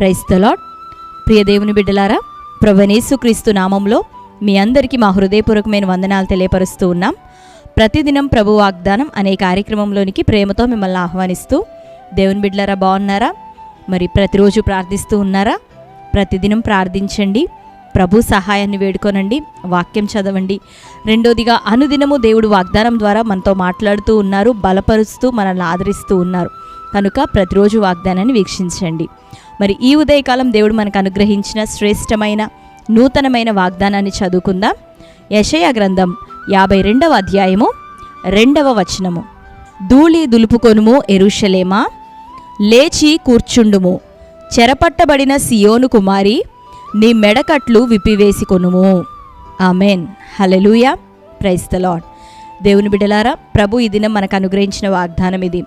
Praise the Lord ప్రియ దేవుని బిడ్డలారా ప్రభనేసుక్రీస్తు నామంలో మీ అందరికీ మా హృదయపూర్వకమైన వందనాలు తెలియపరుస్తూ ఉన్నాం. ప్రతిదినం ప్రభు వాగ్దానం అనే కార్యక్రమంలోనికి ప్రేమతో మిమ్మల్ని ఆహ్వానిస్తూ దేవుని బిడ్డలారా బాగున్నారా? మరి ప్రతిరోజు ప్రార్థిస్తూ ఉన్నారా? ప్రతిదినం ప్రార్థించండి. ప్రభు సహాయాన్ని వేడుకోనండి. వాక్యం చదవండి. రెండోదిగా అనుదినము దేవుడు వాగ్దానం ద్వారా మనతో మాట్లాడుతూ ఉన్నారు బలపరుస్తూ మనల్ని ఆదరిస్తూ ఉన్నారు. కనుక ప్రతిరోజు వాగ్దానాన్ని వీక్షించండి. మరి ఈ ఉదయకాలం దేవుడు మనకు అనుగ్రహించిన శ్రేష్టమైన నూతనమైన వాగ్దానాన్ని చదువుకుందాం. యషయ గ్రంథం యాభై రెండవ అధ్యాయము రెండవ వచనము. ధూళి దులుపుకొనుము ఎరుషలేమా? లేచి కూర్చుండుము. చెరపట్టబడిన సియోను కుమారి నీ మెడకట్లు విప్పివేసి కొనుము. Amen. Hallelujah praise the lord దేవుని బిడలారా ప్రభు ఈ దినం మనకు అనుగ్రహించిన వాగ్దానం ఇది.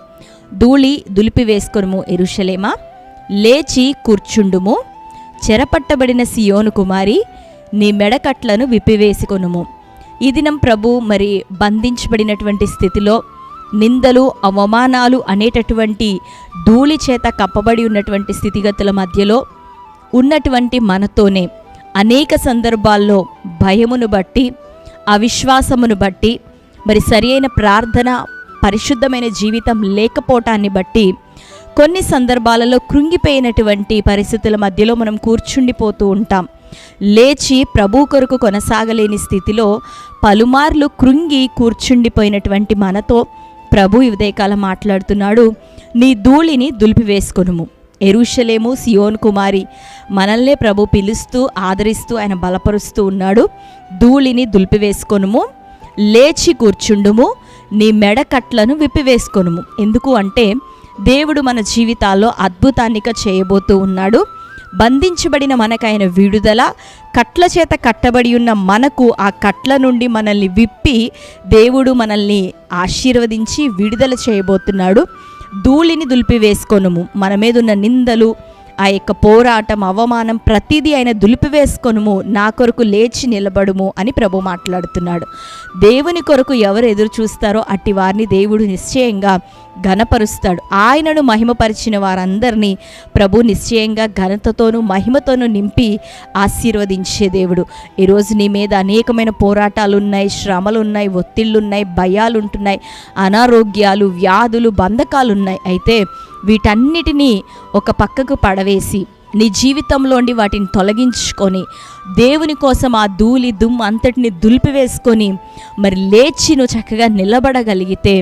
ధూళి దులిపి వేసుకొనుము ఎరుషలేమా? లేచి కూర్చుండుము. చెరపట్టబడిన సియోను కుమారి నీ మెడకట్లను విప్పివేసుకొనుము. ఈ దినం ప్రభు మరి బంధించబడినటువంటి స్థితిలో నిందలు అవమానాలు అనేటటువంటి ధూళి చేత కప్పబడి ఉన్నటువంటి స్థితిగతుల మధ్యలో ఉన్నటువంటి మనతోనే అనేక సందర్భాల్లో భయమును బట్టి అవిశ్వాసమును బట్టి మరి సరి అయిన ప్రార్థన పరిశుద్ధమైన జీవితం లేకపోవటాన్ని బట్టి కొన్ని సందర్భాలలో కృంగిపోయినటువంటి పరిస్థితుల మధ్యలో మనం కూర్చుండిపోతూ ఉంటాం. లేచి ప్రభు కొరకు కొనసాగలేని స్థితిలో పలుమార్లు కృంగి కూర్చుండిపోయినటువంటి మనతో ప్రభు ఈ ఉదయకాలం మాట్లాడుతున్నాడు. నీ ధూళిని దులిపివేసుకునుము. ఎరుషలేము సియోన్ కుమారి మనల్నే ప్రభు పిలుస్తూ ఆదరిస్తూ ఆయన బలపరుస్తూ ఉన్నాడు. ధూళిని దులిపివేసుకొనుము. లేచి కూర్చుండుము. నీ మెడకట్లను విప్పివేసుకొనుము. ఎందుకు అంటే దేవుడు మన జీవితాల్లో అద్భుతాన్నిక చేయబోతూ ఉన్నాడు. బంధించబడిన మనకైన విడుదల కట్ల చేత కట్టబడి ఉన్న మనకు ఆ కట్ల నుండి మనల్ని విప్పి దేవుడు మనల్ని ఆశీర్వదించి విడుదల చేయబోతున్నాడు. ధూళిని దులిపివేసుకొనుము. మన మీద ఉన్న నిందలు ఆ యొక్క పోరాటం అవమానం ప్రతిదీ ఆయన దులిపివేసుకొనుము. నా కొరకు లేచి నిలబడుము అని ప్రభు మాట్లాడుతున్నాడు. దేవుని కొరకు ఎవరు ఎదురు చూస్తారో అట్టి వారిని దేవుడు నిశ్చయంగా ఘనపరుస్తాడు. ఆయనను మహిమపరిచిన వారందరినీ ప్రభు నిశ్చయంగా ఘనతతోనూ మహిమతోనూ నింపి ఆశీర్వదించే దేవుడు. ఈరోజు నీ మీద అనేకమైన పోరాటాలు ఉన్నాయి శ్రమలు ఉన్నాయి ఒత్తిళ్ళు ఉన్నాయి భయాలు ఉంటున్నాయి అనారోగ్యాలు వ్యాధులు బంధకాలు ఉన్నాయి అయితే వీటన్నిటినీ ఒక పక్కకు పడవేసి నీ జీవితంలోండి వాటిని తొలగించుకొని దేవుని కోసం ఆ ధూళి దుమ్ము అంతటిని దులిపివేసుకొని మరి లేచి నువ్వు చక్కగా నిలబడగలిగితే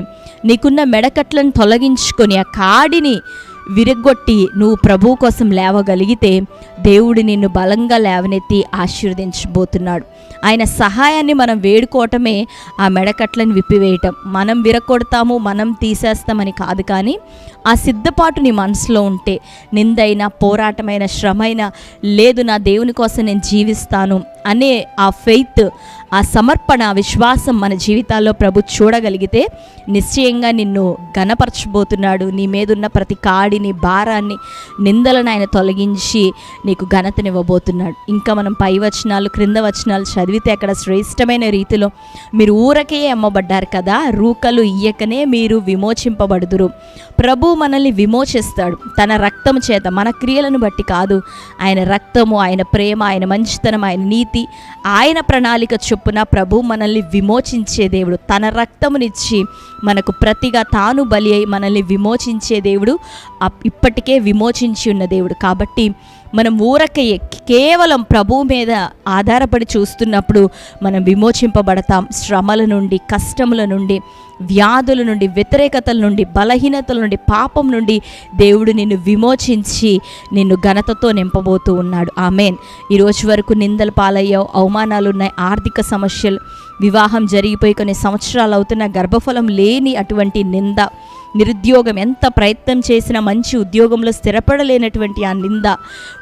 నీకున్న మెడకట్లను తొలగించుకొని ఆ కాడిని విరగ్గొట్టి నువ్వు ప్రభు కోసం లేవగలిగితే దేవుడు నిన్ను బలంగా లేవనెత్తి ఆశీర్వదించబోతున్నాడు. ఆయన సహాయాన్ని మనం వేడుకోవటమే ఆ మెడకట్లను విప్పివేయటం. మనం విరగొడతాము మనం తీసేస్తామని కాదు కానీ ఆ సిద్ధపాటు నీ మనసులో ఉంటే నిందైన పోరాటమైన శ్రమైన లేదు నా దేవుని కోసం నేను జీవిస్తాను అనే ఆ ఫెయిత్ ఆ సమర్పణ విశ్వాసం మన జీవితాల్లో ప్రభు చూడగలిగితే నిశ్చయంగా నిన్ను ఘనపరచబోతున్నాడు. నీ మీదున్న ప్రతి కాడిని భారాన్ని నిందలను ఆయన తొలగించి నీకు ఘనతనివ్వబోతున్నాడు. ఇంకా మనం పై వచనాలు క్రింద వచనాలు చదివితే అక్కడ శ్రేష్టమైన రీతిలో మీరు ఊరకే అమ్మబడ్డారు కదా రూకలు ఇయ్యకనే మీరు విమోచింపబడుదురు. ప్రభు మనల్ని విమోచిస్తాడు తన రక్తము చేత మన క్రియలను బట్టి కాదు. ఆయన రక్తము ఆయన ప్రేమ ఆయన మంచితనం ఆయన నీతి ఆయన ప్రణాళిక చొప్పున ప్రభు మనల్ని విమోచించే దేవుడు. తన రక్తమునిచ్చి మనకు ప్రతిగా తాను బలి అయి మనల్ని విమోచించే దేవుడు అప్- ఇప్పటికే విమోచించి ఉన్న దేవుడు. కాబట్టి మనం ఊరకయ్యే కేవలం ప్రభువు మీద ఆధారపడి చూస్తున్నప్పుడు మనం విమోచింపబడతాం. శ్రమల నుండి కష్టముల నుండి వ్యాధుల నుండి వ్యతిరేకతల నుండి బలహీనతల నుండి పాపం నుండి దేవుడు నిన్ను విమోచించి నిన్ను ఘనతతో నింపబోతూ ఉన్నాడు. ఆమెన్. ఈరోజు వరకు నిందలు పాలయ్యావు అవమానాలు ఉన్నాయి ఆర్థిక సమస్యలు వివాహం జరిగిపోయి కొన్ని సంవత్సరాలు అవుతున్న గర్భఫలం లేని అటువంటి నింద నిరుద్యోగం ఎంత ప్రయత్నం చేసినా మంచి ఉద్యోగంలో స్థిరపడలేనటువంటి ఆ నింద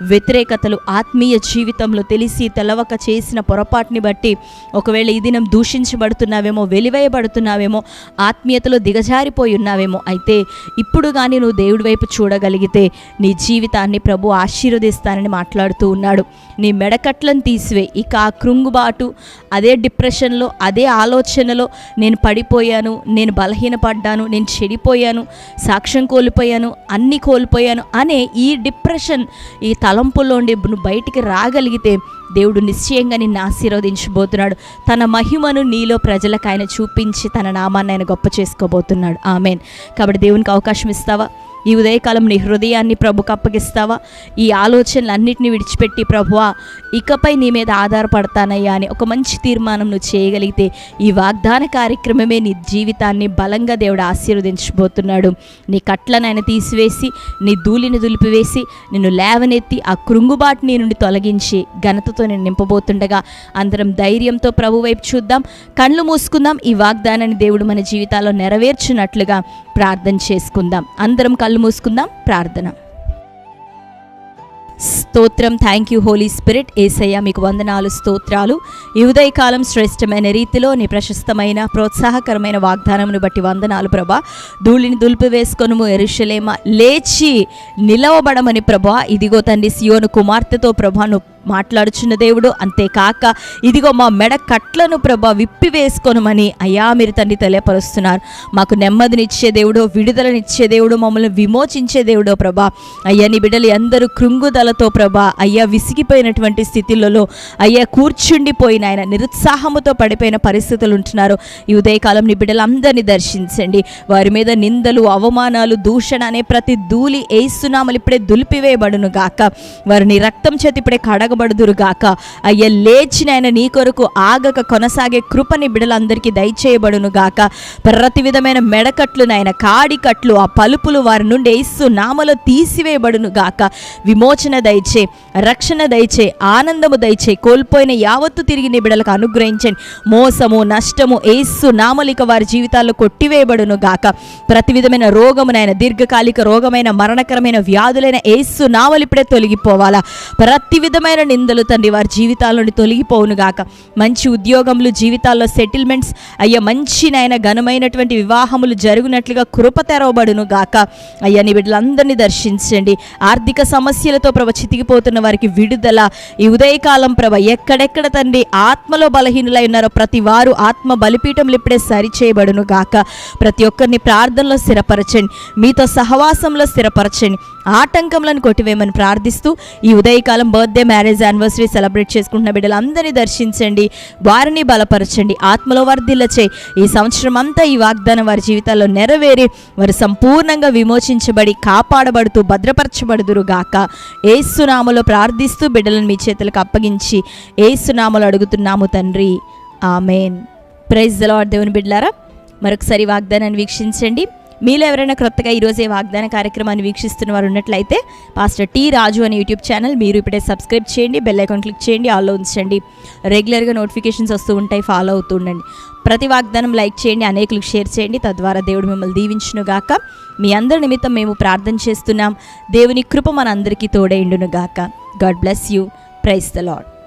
వ్యతిరేకతలు ఆత్మీయ జీవితంలో తెలిసి తెలవక చేసిన పొరపాటుని బట్టి ఒకవేళ ఈ దినం దూషించబడుతున్నావేమో వెలివేయబడుతున్నావేమో ఆత్మీయతలో దిగజారిపోయి ఉన్నావేమో. అయితే ఇప్పుడు కానీ నువ్వు దేవుడి వైపు చూడగలిగితే నీ జీవితాన్ని ప్రభు ఆశీర్వదిస్తానని మాట్లాడుతూ ఉన్నాడు. నీ మెడకట్లను తీసివే. ఇక ఆ కృంగుబాటు అదే డిప్రెషన్లో అదే ఆలోచనలో నేను పడిపోయాను నేను బలహీనపడ్డాను నేను చెడిపోయాను సాక్ష్యం కోల్పోయాను అన్నీ కోల్పోయాను అనే ఈ డిప్రెషన్ ఈ తలంపుల్లోండి నువ్వు బయటికి రాగలిగితే దేవుడు నిశ్చయంగా నిన్ను ఆశీర్వదించబోతున్నాడు. తన మహిమను నీలో ప్రజలకు ఆయన చూపించి తన నామాన్ని ఆయన గొప్ప చేసుకోబోతున్నాడు. ఆమెన్. కాబట్టి దేవునికి అవకాశం ఇస్తావా? ఈ ఉదయకాలం నీ హృదయాన్ని ప్రభుకు అప్పగిస్తావా ఈ ఆలోచనలన్నింటినీ విడిచిపెట్టి ప్రభువా ఇకపై నీ మీద ఆధారపడతానయ్యా అని ఒక మంచి తీర్మానం నువ్వు చేయగలిగితే ఈ వాగ్దాన కార్యక్రమమే నీ జీవితాన్ని బలంగా దేవుడు ఆశీర్వదించబోతున్నాడు. నీ కట్లను ఆయన తీసివేసి నీ ధూళిని దులిపివేసి నిన్ను లేవనెత్తి ఆ కృంగుబాటు నీ నుండి తొలగించి ఘనతతో నేను నింపబోతుండగా అందరం ధైర్యంతో ప్రభు వైపు చూద్దాం. కళ్ళు మూసుకుందాం. ఈ వాగ్దానాన్ని దేవుడు మన జీవితాల్లో నెరవేర్చినట్లుగా ప్రార్థన చేసుకుందాం. అందరం కళ్ళు మూసుకుందాం ప్రార్థన. స్తోత్రం థ్యాంక్ యూ హోలీ స్పిరిట్ ఏసయ్య మీకు వందనాలు స్తోత్రాలు. ఈ ఉదయకాలం శ్రేష్టమైన రీతిలో నీ ప్రశస్తమైన ప్రోత్సాహకరమైన వాగ్దానమును బట్టి వందనాలు ప్రభా. ధూళిని దులిపి వేసుకొనుము ఎరుషలేమ. లేచి నిలవబడమని ప్రభా. ఇదిగో తండ్రి సియోను కుమార్తెతో ప్రభా నువ్వు మాట్లాడుచున్న దేవుడు అంతేకాక ఇదిగో మా మెడ కట్లను ప్రభా విప్పివేసుకోనమని అయ్యా మీరు తండ్రి తెలియపరుస్తున్నారు. మాకు నెమ్మదినిచ్చే దేవుడో విడుదలనిచ్చే దేవుడు మమ్మల్ని విమోచించే దేవుడో ప్రభా. అయ్యా నీ బిడ్డలు అందరూ కృంగుదలతో ప్రభా అయ్యా విసిగిపోయినటువంటి స్థితిలలో అయ్యా కూర్చుండిపోయిన ఆయన నిరుత్సాహముతో పడిపోయిన పరిస్థితులు ఉంటున్నారు. ఈ ఉదయకాలం నీ బిడ్డలందరినీ దర్శించండి. వారి మీద నిందలు అవమానాలు దూషణ అనే ప్రతి ధూళి ఏసునామలు ఇప్పుడే దులిపివేయబడును గాక వారిని రక్తం చేతి ఇప్పుడే కడగ గాక అయ్యా లేచిన ఆయన నీ కొరకు ఆగక కొనసాగే కృపని బిడలందరికీ దయచేయబడును గాక ప్రతి విధమైన మెడకట్లు నాయన కాడికట్లు ఆ పలుపులు వారి నుండి ఇస్సు నామలో తీసివేయబడును గాక విమోచన దయచే రక్షణ దయచే ఆనందము దయచే కోల్పోయిన యావత్తు తిరిగి నీ బిడలకు అనుగ్రహించండి. మోసము నష్టము ఏస్సు నామలిక వారి జీవితాల్లో కొట్టివేయబడును గాక ప్రతి విధమైన రోగమునైన దీర్ఘకాలిక రోగమైన మరణకరమైన వ్యాధులైన ఏస్సు నామలు ఇప్పుడే తొలగిపోవాలా. ప్రతి విధమైన నిందలు తండ్రి వారి జీవితాలను తొలగిపోవునుగాక తొలగిపోవును గాక. మంచి ఉద్యోగములు జీవితాల్లో సెటిల్మెంట్స్ అయ్యా మంచి నాయన ఘనమైనటువంటి వివాహములు జరుగునట్లుగా కృప తెరవబడును గాక. అయ్యా నీ బిడ్డలందరినీ దర్శించండి. ఆర్థిక సమస్యలతో ప్రభ చితికిపోతున్న వారికి విడుదల. ఈ ఉదయకాలం ప్రభ ఎక్కడెక్కడ తండ్రి ఆత్మలో బలహీనులై ఉన్నారో ప్రతి వారు ఆత్మ బలిపీఠంలో ఇప్పుడే సరిచేయబడును గాక. ప్రతి ఒక్కరిని ప్రార్థనలో స్థిరపరచండి. మీతో సహవాసంలో స్థిరపరచండి. ఆటంకములను కొట్టివేయమని ప్రార్థిస్తూ ఈ ఉదయకాలం బర్త్డే మ్యారేజ్ యానివర్సరీ సెలబ్రేట్ చేసుకుంటున్న బిడ్డలందరినీ దర్శించండి వారిని బలపరచండి ఆత్మలో వర్ధిల్లచే. ఈ సంవత్సరం అంతా ఈ వాగ్దానం వారి జీవితాల్లో నెరవేరి వారు సంపూర్ణంగా విమోచించబడి కాపాడబడుతూ భద్రపరచబడుదురు గాక. ఏసునామలో ప్రార్థిస్తూ బిడ్డలను మీ చేతులకు అప్పగించి ఏసునామలు అడుగుతున్నాము తండ్రి. ఆమెన్. ప్రైజ్ ద దేవుని బిడ్డలారా మరొకసారి వాగ్దానాన్ని వీక్షించండి. మీలో ఎవరైనా క్రొత్తగా ఈరోజే వాగ్దాన కార్యక్రమాన్ని వీక్షిస్తున్న వారు ఉన్నట్లయితే పాస్టర్ టీ రాజు అనే యూట్యూబ్ ఛానల్ మీరు ఇప్పుడే సబ్స్క్రైబ్ చేయండి బెల్ ఐకాన్ క్లిక్ చేయండి ఆల్లో ఉంచండి. రెగ్యులర్గా నోటిఫికేషన్స్ వస్తూ ఉంటాయి ఫాలో అవుతూ ఉండండి. ప్రతి వాగ్దానం లైక్ చేయండి అనేకులకు షేర్ చేయండి. తద్వారా దేవుడు మిమ్మల్ని దీవించునుగాక. మీ అందరి నిమిత్తం మేము ప్రార్థన చేస్తున్నాం. దేవుని కృప మన తోడైండునుగాక గాక God bless you. Praise the lord